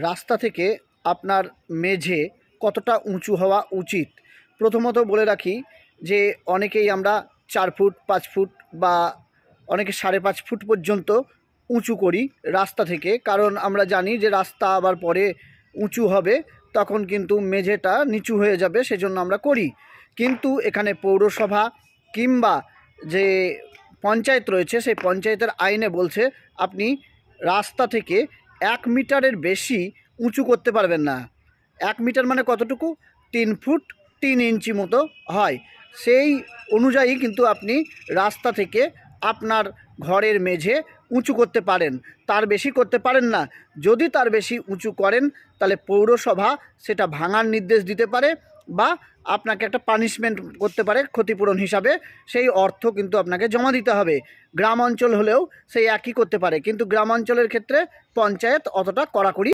রাস্তা থেকে আপনার মেঝে কতটা উঁচু হওয়া উচিত? প্রথমত বলে রাখি যে, অনেকেই আমরা চার ফুট, পাঁচ ফুট বা অনেকে সাড়ে পাঁচ ফুট পর্যন্ত উঁচু করি রাস্তা থেকে। কারণ আমরা জানি যে, রাস্তা আবার পরে উঁচু হবে, তখন কিন্তু মেঝেটা নিচু হয়ে যাবে, সেজন্য আমরা করি। কিন্তু এখানে পৌরসভা কিংবা যে পঞ্চায়েত রয়েছে, সেই পঞ্চায়েতের আইনে বলছে, আপনি রাস্তা থেকে এক মিটারের বেশি উঁচু করতে পারবেন না। এক মিটার মানে কতটুকু? তিন ফুট তিন ইঞ্চি মতো হয়। সেই অনুযায়ী কিন্তু আপনি রাস্তা থেকে আপনার ঘরের মেঝে উঁচু করতে পারেন। তার বেশি করতে পারেন না। যদি তার বেশি উঁচু করেন, তাহলে পৌরসভা সেটা ভাঙার নির্দেশ দিতে পারে। বা আপনাকে একটা পানিশমেন্ট করতে পারে ক্ষতিপূরণ হিসাবে, সেই অর্থ কিন্তু আপনাকে জমা দিতে হবে। গ্রাম অঞ্চল হলেও সেই একই করতে পারে, কিন্তু গ্রাম অঞ্চলের ক্ষেত্রে পঞ্চায়েত অতটা কড়াকড়ি